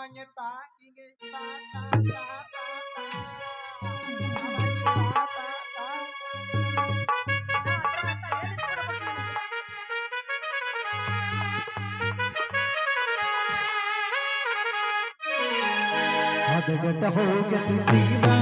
ಮಾನ್ಯ ಪಾಕಿಗೆ ಪಾ ಪಾ ಪಾ ಪಾ ಪಾ. ಪಾ ಪಾ ಪಾ. ಹದಗತ ಹೋಗತಿ ಜೀವನ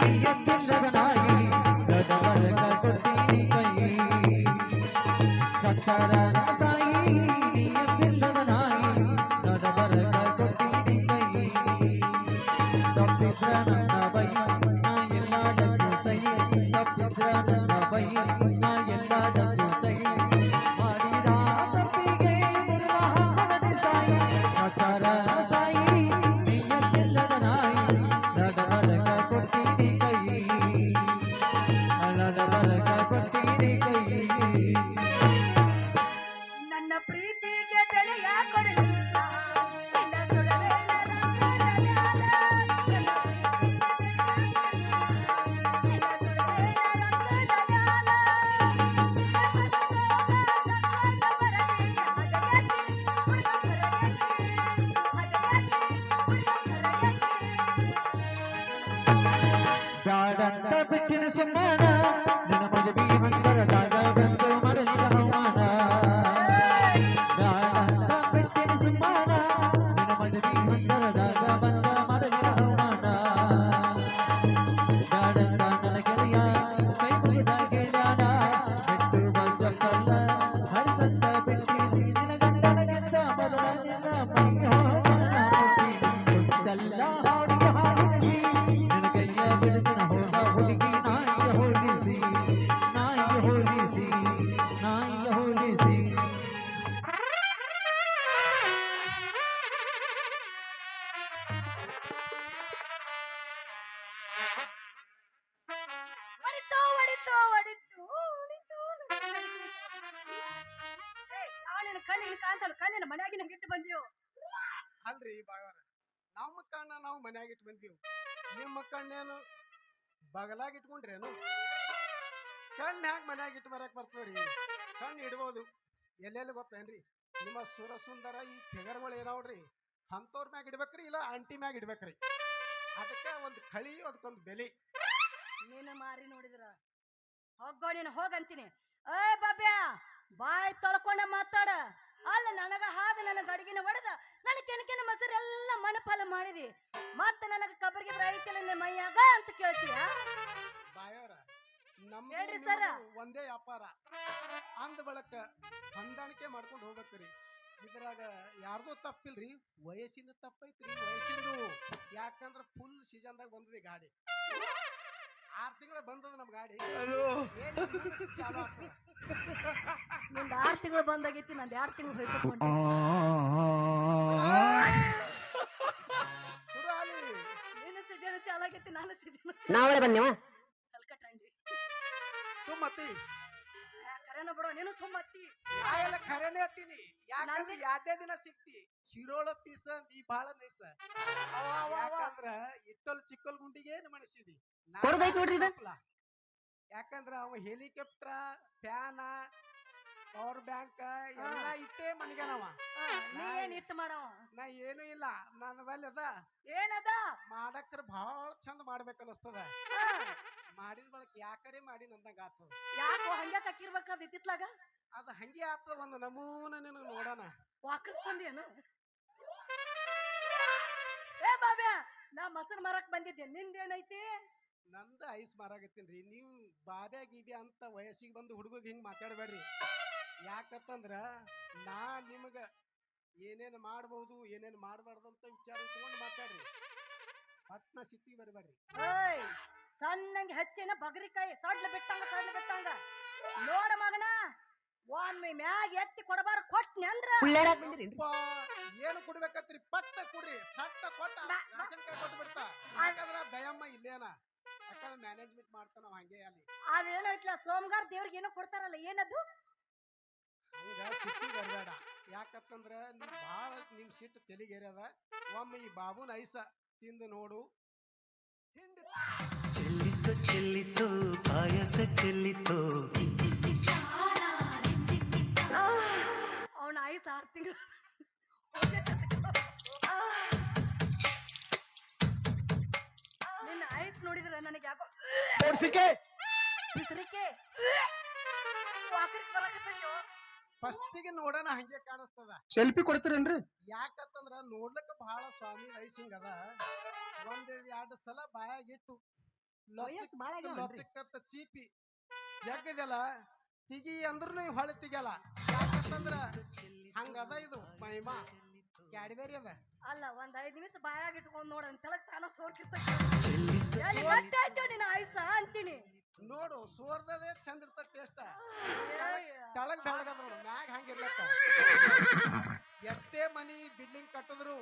ನಿಯತ್ತಿಲ್ಲದ ನಾಯಿ ಗದವರಗ ಕೊಡ್ತೀನಿ ಕೈ ಸಕ್ಕರ ಮನ್ಯಾಗ ಇಟ್ಟು ಬಂದೀವಿ. ನಿಮ್ಮ ಕಣ್ಣೇನು ಬಗಲಾಗ ಇಟ್ಕೊಂಡ್ರೇನು ಕಣ್ಣು ಹ್ಯಾಗ ಮನ್ಯಾಗ ಇಟ್ಟು ಬರಕ್ ಬರ್ತದ್ರಿ? ಕಣ್ಣು ಇಡ್ಬೋದು. ಎಲ್ಲೆಲ್ಲಿ ಗೊತ್ತೇನ್ರಿ? ನಿಮ್ಮ ಸುರ ಸುಂದರ ಈ ಫಿಗರ್ಗಳು ಏನಾವ್ರಿ? ಅಂಥವ್ರ ಮ್ಯಾಗ ಇಡ್ಬೇಕ್ರಿ ಇಲ್ಲ ಆಂಟಿ ಮ್ಯಾಗ ಇಡ್ಬೇಕ್ರಿ? ಅದಕ್ಕೆ ಒಂದು ಕಳಿ, ಅದಕ್ಕೊಂದು ಬೆಲೆ. ನೀನು ಮಾರಿ ನೋಡಿದ್ರ? ಹೋಗೋ ನೀನು ಹೋಗಂತೀನಿ ಏ ಬಾಬ್ಯಾ, ಬಾಯ್ ತೊಳ್ಕೊಂಡ ಮಾತಾಡ. ಅಲ್ಲ ನನಗ ಹಾದ ನನ್ನ ಗಡಿಗಿನ ಒಡೆದ ನನ್ನ ಕೆನಕಿನ ಮೊಸರೆಲ್ಲ ಮನಪಾಲ ಮಾಡಿದಿ. ಮತ್ತೆ ನನಗ ಕಬರ್ಗೆ ನಿನ್ನ ಮೈಯಾಗ ಅಂತ ಕೇಳ್ತೀಯ? ಬಾಯೋರ ನಮ್ಮ ಹೇಳ್ರಿ ಸರ. ಒಂದೇ ವ್ಯಾಪಾರ. ಅಂದ ಬಳಕ ಹೊಂದಾಣಿಕೆ ಮಾಡ್ಕೊಂಡು ಹೋಗತ್ತೀರಿ ಇದ್ರಾಗ ಯಾರ್ದೋ ತಪ್ಪಿಲ್ರಿ ವಯಸ್ಸಿನ ತಪ್ಪೈತ್ರಿ ವಯಸ್ಸಿಂದು. ಯಾಕಂದ್ರ ಫುಲ್ ಸೀಸನ್ದಾಗ ಬಂದದಿ ಗಾಡಿ. ಆರ್ ತಿಂಗಳ ಬಂದದ ನಮ್ ಗಾಡಿ. ನಿಂದ ಆರು ತಿಂಗಳು ಬಂದಾಗೈತಿ ನಂದು ಎರಡು ತಿಂಗಳು ಹೋಯ್ತು ನಿನ್ನ ಸೀಜನ್ ಚಾಲಾಗೈತಿ ನಾನು ಸೀಜನ್ ನಾವಳೆ ಬಂದೇವ ಕಲ್ಕಟ್ಟಂಡಿ ಸುಮ್ಮತಿ. ಯಾಕರ ಖರೇನ ಬಿಡೋ ನೀನು ಸುಮ್ಮತ್ತಿ ನಾ ಎಲ್ಲ ಖರೇನೆ ಹತ್ತೀನಿ. ಯಾಕಂದ್ರೆ ಯಾವ್ದೇ ದಿನ ಸಿಕ್ತಿ. ಶಿರೋಳ ಪೀಸ ಈ ಬಹಳ ನೈಸ ಯಾಕಂದ್ರ ಇಟ್ಟಲ್ ಚಿಕ್ಕಲ್ ಗುಂಡಿಗೆ ಮನಸಿದಿ ನಾ ಕೊಡದೈತ್ ನೋಡ್ರಿ ಇದು. ಯಾಕಂದ್ರ ಅವ ಹೆಲಿಕಾಪ್ಟರ್ ಫ್ಯಾನ್ ಪವರ್ ಬ್ಯಾಂಕ್ ಎಲ್ಲ ಇಟ್ಟೇ ಮನಿಗನವ ನೀ ಏನ್ ಇಟ್ಟು ಮಾಡವ? ನಾ ಏನು ಇಲ್ಲ. ನನ್ನ ಬಲ್ಲಿ ಅದ. ಏನದ? ಮಾಡಕ್ರ ಬಹಳ ಚಂದ ಮಾಡ್ಬೇಕು ಅನಸ್ತದ. ಮಾಡಿದ ಬಳಕ ಯಾಕರೆ ಮಾಡಿ ನಂದಂಗ ಆತದ? ಯಾಕೋ ಹಂಗ್ಯಾಕ್ ಹಾಕಿರ್ಬೇಕಾದ ಇತ್ತಿತ್ಲಾಗ? ಅದ ಹಂಗೆ ಆತದ ಒಂದು ನಮೂನ ನಿನಗ್ ನೋಡೋಣ. ವಾಕರ್ಸ್ಕೊಂಡೇನು ಏ ಬಾಬ್ಯಾ! ನಾ ಮೊಸರು ಮಾರಕ್ ಬಂದಿದ್ದೆ. ನಿಂದೇನೈತಿ? ನಂದು ಐಸ್ ಮಾರಾಗತ್ತೀನ್ರಿ. ನೀವು ಬಾಬ್ಯಾ ಗೀಬ್ಯಾ ಅಂತ ವಯಸ್ಸಿಗೆ ಬಂದು ಹುಡುಗಗೆ ಹಿಂಗೆ ಮಾತಾಡಬೇಡ್ರಿ. ಯಾಕತ್ತಂದ್ರೆ ನಾ ನಿಮಗೆ ಏನೇನು ಮಾಡ್ಬೋದು ಏನೇನು ಮಾಡಬಾರ್ದು ಅಂತ ವಿಚಾರ ಇಟ್ಕೊಂಡು ಮಾತಾಡ್ರಿ. ಪಟ್ನ ಸಿಟ್ಟಿಗೆ ಬರಬೇಡ್ರಿ. ಏಯ್ ಸಣ್ಣಂಗೆ ಹೆಚ್ಚಿನ ಬಗರಿಕಾಯಿ ಸಡ್ಲ ಬಿಟ್ಟಂಗ ಸಡ್ಲ ಬಿಟ್ಟಂಗ. ನೋಡ ಮಗನ. ಒಮ್ಮೆ ಮ್ಯಾಗ ಎತ್ತಿ ಕೊಡಬಾರ ಕೊಟ್ನಿ ಅಂದ್ರ? ಏನು ಕುಡ್ಬೇಕತ್ರಿ? ಪಟ್ಟ ಕುಡ್ರಿ ಸಟ್ಟ ಕೊಟ್ಟ ಕಾರ್ಡ್ ರೇಷನ್ ಕಾಯಿ ಕೊಟ್ಟು ಬಿಡ್ತಾ. ಯಾಕಂದ್ರ ದಯಮ್ಮ ಇಲ್ಲೇನ? ಯಾಕಂದ್ರ ಮ್ಯಾನೇಜ್ಮೆಂಟ್ ಮಾಡ್ತಾನ ಅವ ಹಂಗೆ ಅಲ್ಲಿ. ಅದೇನೈತ್ಲ ಸೋಮಗಾರ ದೇವ್ರಿಗೆ ಏನೋ ಕೊಡ್ತಾರಲ್ಲ ಏನದು? ಹಂಗ ಸಿಟ್ಟಿ ಬರಬೇಡ. ಯಾಕತ್ತಂದ್ರ ನೀ ಭಾಳ ನಿಮ್ ಸಿಟ್ಟು ತೆಲಿಗೇರ್ಯದ. ಒಮ್ಮೆ ಈ ಬಾಬುನ ಐಸ ತಿಂದು ನೋಡು. ಚೆಲ್ಲಿತು ಚೆಲ್ಲಿತು ಪಾಯಸ ಚೆಲ್ಲಿತು. ಐಸ್ ಆರು ತಿಂಗಳು ನಿನ್ನ ಐಸ್ ನೋಡಿದ್ರೆ ನನಗೆ ಯಾಕೋ ಬಿಸಿರಿಕೆ ವಾಕರಿಕ್ ಬರಾಕತ್ತೈತೋ ಫಸ್ಟಿಗೆ ನೋಡೋಣ ಹಂಗೆ ಕಾಣಿಸ್ತದ ಸೆಲ್ಫಿ ಕೊಡ್ತೀರೇನ್ರಿ ಯಾಕಂತಂದ್ರ ನೋಡ್ಲಕ್ಕ ಬಹಳ ಸ್ವಾಮಿ ಐಸಿಂಗ್ ಅದ ಒಂದ್ ಎರಡು ಸಲ ಬಾಯಾಗಿಟ್ಟು ವಯಸ್ಸು ಆಗ್ಯಾವನ್ರಿ? ಲೊಚ್ಚಕ್ಕತ್ತ ಚೀಪಿ ಜಗ್ಗದಲ್ಲ ತಿಗಿ ಅಂದ್ರೂ ಹೊಳೆ ತೆಗಿಯಲ್ಲ ಯಾಕಂತಂದ್ರ ಹಂಗದ ಇದು ಮಹಿಮಾ? ಕ್ಯಾಡ್ಬೇರಿ ಅದ? ಅಲ್ಲ ಒಂದ್ ಐದ್ ನಿಮಿಷ ಬಾಯಾಗ ಇಟ್ಕೊಂಡ್ ನೋಡ ತೆಳಗ್ ತಾನ ಸೋರ್ಕಿತ್ತ ಚೆಲ್ಲಿತು ಎಲ್ಲಿ ಆಯ್ತು ನಿನ್ನ ಅಂತೀನಿ. ನೋಡು ಸೋರ್ದದೆ ಚಂದ ಇರ್ತ ಟೇಸ್ಟ್ ಏಯ್, ತೆಳಗ್ ಬೆಳಗದ ನೋಡು ಮ್ಯಾಗ ಹಂಗಿರ್ಲಕ್ಕ ಎಷ್ಟೇ ಮನಿ ಬಿಲ್ಡಿಂಗ್ ಕಟ್ಟಿದ್ರು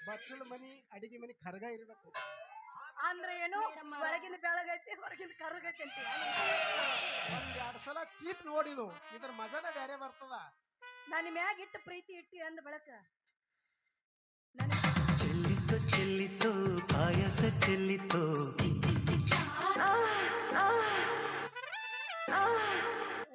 ಬಚ್ಚಲ ಮನಿ ಅಡಿಗೆ ಮನಿ ಕರ್ಗ ಇರ್ಬೇಕು. ಅಂದ್ರೆ ಏನು? ಬೆಳಗಿನ ಬೆಳಗೈತಿ ಹೊರಗಿನ ಕರ್ಗೈತಿ ಅಂತ ಒಂದ್ ಎರಡ್ ಸಲ ಚೀಪ್ ನೋಡಿದು ಇದ್ರ ಮಜಾನ ಬೇರೆ ಬರ್ತದ. ನನ್ನ ಮ್ಯಾಗ ಇಟ್ಟು ಪ್ರೀತಿ ಇಟ್ಟಿ ಅಂದ ಬೆಳಕ. ನನಗೆ ಚೆಲ್ಲಿತು ಚೆಲ್ಲಿತು ಪಾಯಸ ಚೆಲ್ಲಿತು.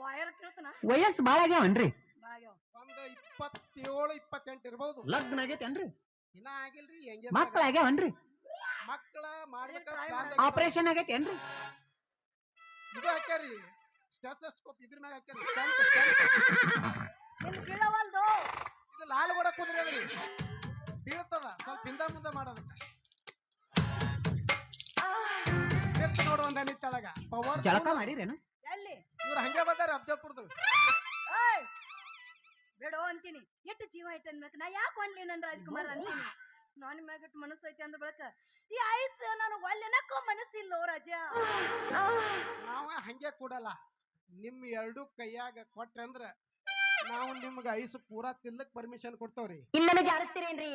ವಯರ್ ಕೇಳ್ತನ? ವಯಸ್ಸು ಬಾಳ ಆಗ್ಯಾವನ್ರಿ ಬಾಗ್ಯಾವ ಒಂದ್ ಇಪ್ಪತ್ತೇಳು ಇಪ್ಪತ್ತೆಂಟು ಇರ್ಬೋದು. ಲಗ್ನ ಆಗೈತೇನ್ರಿ ಇನ್ನ ಆಗಿಲ್ರಿ ಮಕ್ಳ ಆಗ್ಯಾವನ್ರಿ ಮಕ್ಕಳ ಮಾಡ್ಬೇಕ try plan ಮಾಡು. ಆಗ್ಯಾವ. ಆಪರೇಷನ್ ಆಗೈತೇನ್ರಿ ಇದು ಹಾಕ್ಯಾರಿ. ಸ್ಟೆಥೋಸ್ಕೋಪ್ ಇದ್ರ ಮ್ಯಾಗ ಹಾಕ್ಯಾರಿ. ಬೀಳವಲ್ದು ಇದು ಲಾಲ್ ಕೂಡ ಕುದುರೆ ಅದ್ರಿ. ಬೀಳ್ತದ. ಸ್ವಲ್ಪ ಹಿಂದ ಮುಂದೆ ಮಾಡೋದಕ್ಕ. ಎತ್ತು ನೋಡು ಒಂದ್ ಹನಿ ಪವರ್ ಜಳಕ ಮಾಡಿರೇನು? ಎಲ್ಲಿ? ಇವ್ರು ಹಂಗೆ ಬಂದಾರ ಅಫ್ಜಲ್ಪುರದ್ರು ಏಯ್! ಬೇಡೋ ಅಂತೀನಿ. ಎಷ್ಟು ಜೀವ ಇಟ್ಟು ಅನ್ಬೇಕು ನಾ ಯಾಕೆ ಅನ್ಲಿ ನನ್ನ ರಾಜ್ಕುಮಾರ್ ಅಂತೀನಿ? ನಾನು ಮ್ಯಾಗ ಇಟ್ಟು ಮನಸ್ಸು ಐತಿ ಅಂದ ಬಳಕ ಈ ಐಸ್ ನಾನು ಒಳ್ಳೆನಕ್ಕೋ ಮನಸ್ಸಿಲ್ಲೋ ರಾಜ ನಾವ ಹಂಗೆ ಕೊಡಲ್ಲ. ನಿಮ್ ಎರಡು ಕೈಯಾಗ ಕೊಟ್ರಂದ್ರ ನಾವು ನಿಮ್ಗ ಐಸು ಪೂರಾ ತಿಲ್ಲಕ್ ಪರ್ಮಿಷನ್ ಕೊಡ್ತಾವ್ರಿ. ಇನ್ನೂ ಜಾರಿಸ್ತೀರೇನ್ರಿ?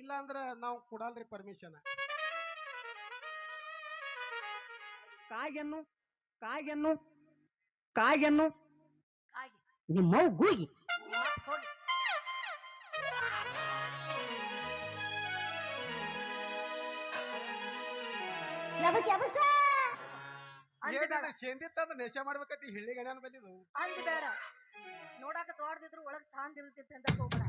ಇಲ್ಲ ಅಂದ್ರ ನಾವು ಕೊಡಲ್ರಿ ಪರ್ಮಿಷನ್ ಕಾಗೆನ್ನು ಕಾಗೆನ್ನು ಕಾಗೆನ್ನು. ಕಾಗಿ ನಿಮ್ಮ ಗೂಗಿ ಯಬಸ್ ಯಬಸ ತಂದ ನೆಶೆ ಮಾಡ್ಬೇಕಂತ ಹಿಳ್ಳಿ ಗಣ್ಯನ ಬಂದಿದ್ದು ಅಂದ್ ಬೇಡ ನೋಡಾಕ ತೋಡ್ದಿದ್ರು ಒಳಗ್ ಸಾಂದ್ ಇರ್ತಿತ್ತು ಅಂತ ಹೋಗ್ಬೇಡ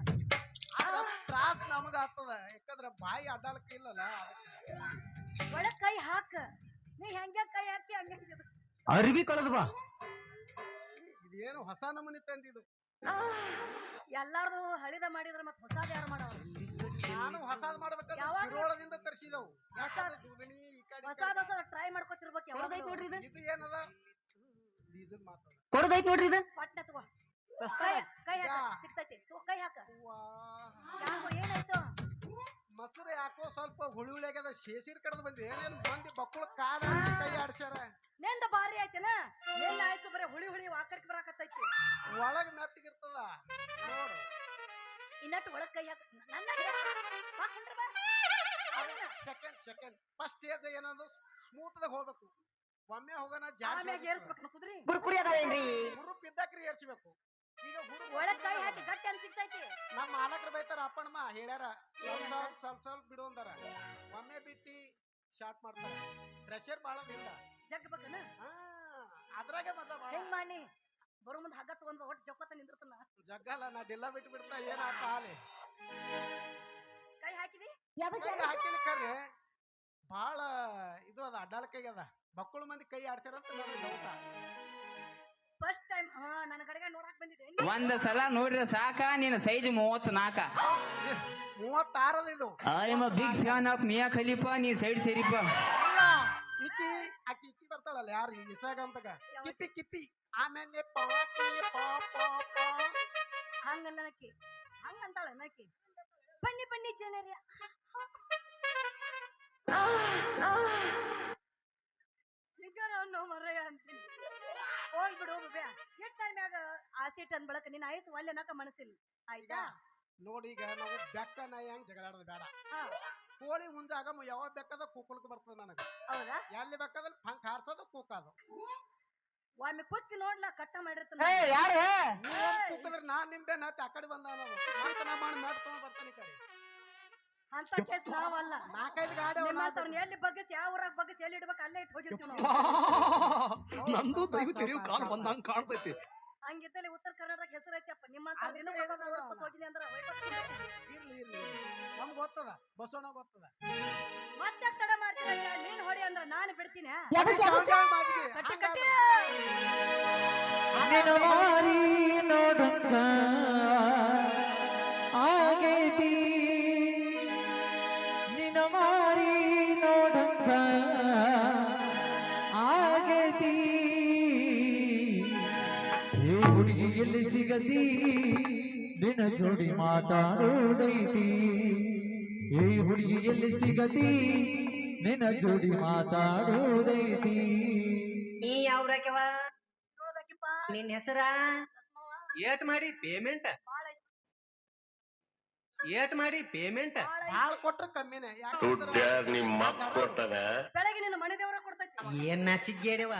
ತ್ರಾಸ್ ನಮಗ ಆಗ್ತದ. ಯಾಕಂದ್ರ ಬಾಯಿ ಅಡ್ಡಾಲಕ ಇಲ್ಲಲ್ಲ. ಒಳಗ್ ಕೈ ಹಾಕ. ನೀ ಹೆಂಗ ಕೈ ಹಾಕಿ ಹಂಗೆ ಅರಿವಿ ಅರ್ವಿ ಕಳೆದ ಬಾ. ಇದೇನು ಹೊಸ ನಮೂನಿ ತಂದಿದು ಎಲ್ಲಾರ್ದು ಹಳಿದ ಮಾಡಿದ್ರ ಮತ್ ಹೊಸಾದ ಯಾರು ಮಾಡವ ನಾನು ಹೊಸಾದ್ ಮಾಡ್ಬೇಕಂದ್ರೆ ಯಾವಾಗ? ಶಿರೋಳದಿಂದ ತರಿಸಿದವು. ಯಾಕಂದ್ರೆ ದೂದನಿ ಈ ಕಡೆ ಈ ಹೊಸಾದ ಕಡೆ. ಹೊಸಾದ ಟ್ರೈ ಮಾಡ್ಕೊತಿರ್ಬೇಕು ಕೊಡದೈತ್ ನೋಡ್ರಿ ಇದು? ಇದು ಏನದ? ಬೀಜದ ಮಾತದ. ಕೊಡದೈತ್ ನೋಡ್ರಿ ಇದು? ತಗೋ ಸಸ್ತ ಕೈ ಹಾಕ. ಸಿಗ್ತೈತಿ. ತೂ ಕೈ ಹಾಕ. ಯಾಕೋ ಏನಾಯ್ತು? ಮೊಸರು ಯಾಕೋ ಸ್ವಲ್ಪ ಹುಳಿ ಹುಳಿ ಆಗ್ಯದ ಶೇಸಿರ್ ಕಡ್ದು ಬಂದಿ. ಏನೇನು ಬಂದಿ ಬಕ್ಕುಳ ಕಾಲ ಆಡ್ಸಿ ಕೈ ಆಡ್ಸ್ಯಾರ. ನಿಂದ ಬಾರಿ ಆಯ್ತೇನ? ಏನ್ ಆಯ್ತು ಬರೀ ಹುಳಿ ಹುಳಿ ವಾಕರ್ಕ್ ಬರಾಕತ್ತೈತಿ? ಒಳಗ್ ಮೆತ್ತಗಿರ್ತದ. ನೋಡು. ಇನ್ನಟ್ಟು ಒಳಗ್ ಕೈ ಹಾಕ ನನ್ನ. ಸೆಕೆಂಡ್ ಸೆಕೆಂಡ್ ಫಸ್ಟ್ ಸ್ಟೇಜ್ ಏನದು ಸ್ಮೂತ್ದಾಗ ಹೋಗ್ಬೇಕು. ಒಮ್ಮೆ ಹೋಗೋಣ ಜಾಸ್ತಿ ಏರ್ಸ್ಬೇಕು ಕುದ್ರಿ. ಗುರುಪುರಿ ಅದಾವೇನ್ರಿ? ಗುರುಪ್ ಇದ್ದಾಕ್ರಿ ಏರ್ಸ್ಬೇಕು. ಒಳಗ್ ಕೈ ಹಾಕಿ ಗಟ್ಟಿ ಅನ್ ಸಿಗ್ತೈತಿ. ನಮ್ಮ ಮಾಲಕರು ಬೈತಾರ ಅಪ್ಪಣಮ್ಮ ಹೇಳ್ಯಾರ. ಸ್ವಲ್ಪ ಸ್ವಲ್ಪ ಸ್ವಲ್ಪ ಬಿಡು ಅಂದಾರ. ಒಮ್ಮೆ ಬಿತ್ತಿ ಶಾರ್ಟ್ ಮಾಡ್ತಾರ. ಪ್ರೆಷರ್ ಬಾಳ ಇಲ್ಲ. ಜಗ್ ಬೇಕನ? ಅದ್ರಾಗೆ ಮಜಾ ಬಾಳ ಹೆಂಗ್ ಮಾಡಿ ಬರೋ ಮುಂದ್ ಹಗ್ಗ ತಗೊಂಡ್ ಒಟ್ಟು ಜೊಕ್ಕತ್ತ ನಿಂದಿರ್ತನ? ಜಗ್ಗಲ್ಲ ನಾ ಡಿಲ್ಲ ಬಿಟ್ಟು ಬಿಡ್ತಾ ಏನಾತ ಹಾಲಿ ಕೈ ಹಾಕಿದಿ? ಹಾಕಿನ ಕರೆ. ಬಾಳ ಇದು ಅದ ಅಡ್ಡಾಲಕೈ ಅದ ಬಕ್ಕಳು ಮಂದಿ ಕೈ ಆಡ್ಸ್ಯಾರಂತ ನನಗೆ ಡೌಟ ಫಸ್ಟ್ ಟೈಮ್ ಹಾ ನನ್ನ ಕಡೆಗೆ ನೋಡಕ್ ಬಂದಿದೆ ಒಂದ್ ಸಲ ನೋಡಿದ್ರೆ ಸಾಕ ನಿನ್ನ ಸೈಜ್ ಮೂವತ್ ನಾಕ ಮೂವತ್ತಾರದ ಇದು I am a big fan of Mia Khalifa ನೀ ಸೈಡ್ ಸೇರಿಪ್ಪ. ಇಲ್ಲ ಈಕಿ ಆಕಿ ಇಕ್ಕಿ ಬರ್ತಾಳಲ್ಲ ಯಾರು ಇನ್ಸ್ಟಾಗ್ರಾಮ್ ತಗ ಕಿಪ್ಪಿ ಕಿಪ್ಪಿ. ಆಮೇಲೆ ಪಾಕಿ ಪಾಪ ಪಾ ಪಾ. ಹಂಗಲ್ಲ ನಕ್ಕಿ ಹಂಗ ಅಂತಾಳ ನಕ್ಕಿ ಬನ್ನಿ ಬನ್ನಿ ಜನರಿ. ಈಗ ನಾನು ಮರಯ ಅಂತೀನಿ. ಹೋಗ್ಬಿಡು ಬಿಡು ಎಷ್ಟ್ ಟೈಮ್ ಮ್ಯಾಗ ಆಚೆ ಅಂದ್ ಬಳಕ ನಿನ್ನ ಆಯಸ್ಸು ಒಳ್ಳೆ ನಾಕ ಮನಸ್ಸಿಲ್ಲ. ಆಯ್ತಾ? ನೋಡಿ ಈಗ ನಾವು ಬೆಕ್ಕ ನಾಯಿ ಹೆಂಗ್ ಜಗಳಾಡೋದು ಬೇಡ. ಹಾ. ಕೋಳಿ ಮುಂಜಾಗ ಯಾವ ಬೆಕ್ಕದ ಕೂಕುಲ್ಕ ಬರ್ತದ ನನಗೆ. ಹೌದಾ? ಎಲ್ಲಿ ಬೆಕ್ಕದಲ್ಲಿ ಫಂಕ್ ಹಾರ್ಸೋದು ಕೂಕೋದು. ಒಮ್ಮೆ ಕುಚ್ಚಿ ನೋಡ್ಲಾ ಕಟ್ಟ ಮಾಡಿರ್ತಾನೆ ಯಾರು? ಕೂಕಿದ್ರೆ ನಾನ್ ನಿಂಬೆ ನಾ ಆ ಕಡೆ ಬಂದ ನಾನು ಮಂತ ನಾ ಮಾಡಿ ಮ್ಯಾಟ್ ತಗೊಂಡ್ ಬರ್ತಾನೆ ಈ ಕಡೆ. ಅಂತ ಕೇಸ್ ನಾವಲ್ಲ. ನಾಲ್ಕೈದು ಗಾಡಿ ನಿಮ್ಮಂತವ್ರನ್ನ ಎಲ್ಲಿ ಬಗ್ಗಿಸಿ ಯಾವ ಊರಾಗ ಬಗ್ಗಿಸಿ ಎಲ್ಲಿ ಇಡ್ಬೇಕು ಅಲ್ಲೇ ಇಟ್ಟು ಹೋಗಿರ್ತೀವಿ ನಾವು. ನಂದು ದೈವ ತೆರೆಯು ಕಾಲ್ ಬಂದಂಗ ಕಾಣ್ತೈತಿ. ಹಂಗಿದ್ದಲ್ಲಿ ಉತ್ತರ ಕರ್ನಾಟಕ ಹೆಸರು ಐತಿಯಪ್ಪ ನಿಮ್ಮಂತ ದಿನ ಓಡಿಸ್ಕೊತ ಹೋಗಿನಿ ಅಂದ್ರೆ. ಇರ್ಲಿ ಇರ್ಲಿ ನಮ್ಗೆ ಗೊತ್ತದ ಬಸವಣ್ಣ ಗೊತ್ತದ. ಮತ್ತೆ ತಡ ಮಾಡ್ತೀರ ನೀನ್ ಹೊಡಿ ಅಂದ್ರೆ ನಾನು ಬಿಡ್ತೀನಿ. ಕಟ್ಟಿ ಕಟ್ಟಿ. ನೋಡುತ್ತ. ಹುಡುಗಿ ಎಲ್ಲಿ ಸಿಗತಿ ನಿನ್ನ ಜೋಡಿ ಮಾತಾಡೋದೈತಿ ಏ ಹುಡುಗಿ ಎಲ್ಲಿ ಸಿಗತಿ ನಿನ್ನ ಜೋಡಿ ಮಾತಾಡೋದೈತಿ ನೀ ಯಾವ್ರಾಕ್ಯವ ನಿನ್ ಹೆಸರ? ಏಟ್ ಮಾಡಿ ಪೇಮೆಂಟ್ ಏಟ್ ಮಾಡಿ ಪೇಮೆಂಟ್ ಬಾಳ ಬಾಳ್ ಕೊಟ್ರ ಕಮ್ಮಿನೇ. ನಿಮ್ಮ ಕೊಟ್ಟದ? ಬೆಳಗ್ಗೆ ನಿನ್ನ ಮನೆ ದೇವರ ಕೊಡ್ತೈತಿ. ಏನ್ ನಾಚಿಗೇಡವ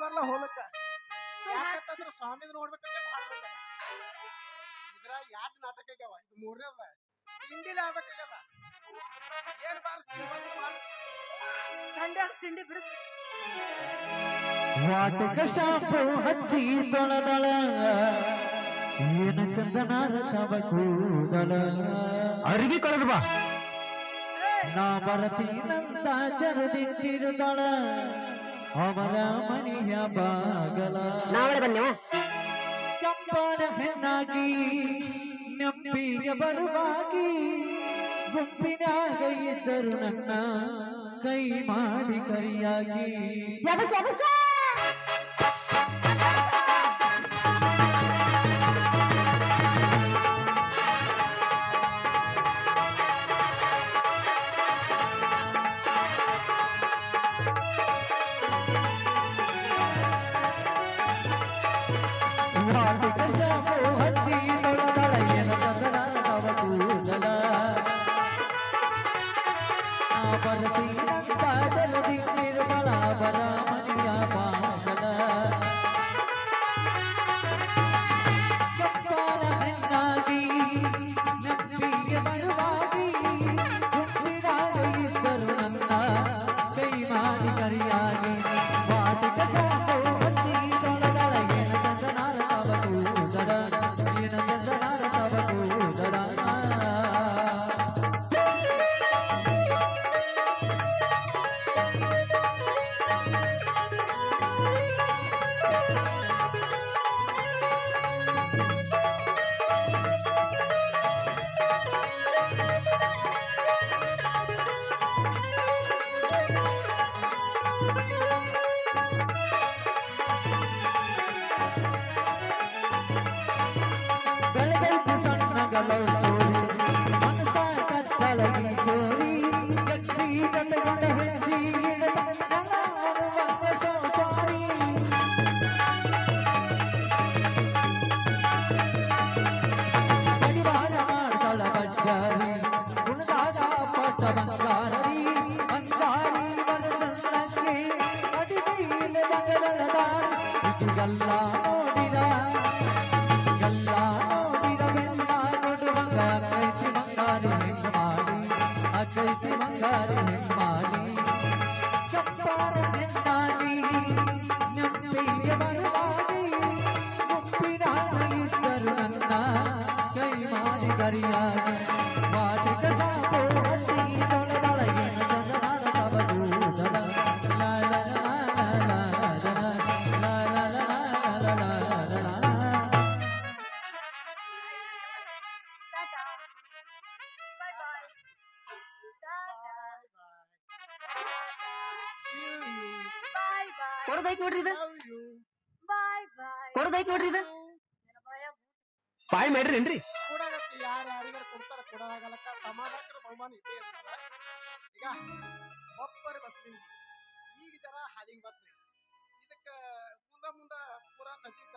ಮನ್ಸೇ ಬರ್ಲ ಹೋಲಕ್ಕ? ಯಾಕಂತಂದ್ರ ಸ್ವಾಮಿದ್ ನೋಡ್ಬೇಕಂತ ಬಂದ ಯಾಟ್ ನಾಟಕ ಆಗ್ಯಾವ? ಇದು ಮೂರನೇ ಅದ. ಹಿಂದಿಲಿ ಆಗ್ಬೇಕಾಗ್ಯದ. ಏನ್ ಬಾರಿಸ್ತೀವಿ ಬಂದು ಬಾರಿಸ್ ತಿಂಡಿ ಬಿಡಿಸಿ. ವಾಟಕ ಶಾಂಪು ಹಚ್ಚಿ ತೊಳೆದಳ ಏನು ಚಂದನಾರ ತವ ಕೂದಲ. ಅರಿವಿ ಕಳೆದು ಬಾ. ನಾ ಬರತೀನಂತ ತೆರೆದಿಟ್ಟಿರುದಳ ಅವರ ಮನೆಯ ಬಾಗಲ. ನಾವಳೆ ಬನ್ನಿ ಕೆಂಪನ ಹೆಣ್ಣಾಗಿ ನೆಂಪಿಗೆ ಬರುವಾಗಿ ಗುಂಪಿನಾಗ ಇದ್ದರು ನನ್ನ ಕೈ ಮಾಡಿ ಕರಿಯಾಗಿ ಕೊಡದೈತ್ ನೋಡ್ರಿ ಇದು? ಕೊಡದೈತ್ ನೋಡ್ರಿ ಇದು? ಬಾಯ್ ಮಾಡ್ರಿ ಏನ್ರಿ? ಈಗ ಜನ ಹಾಲಿಂಗ್ ಬರ್ತೀವಿ ಇದಕ್ಕ ಮುಂದ ಮುಂದ ಪೂರಾ ಸಜ್ಜಿಗೆ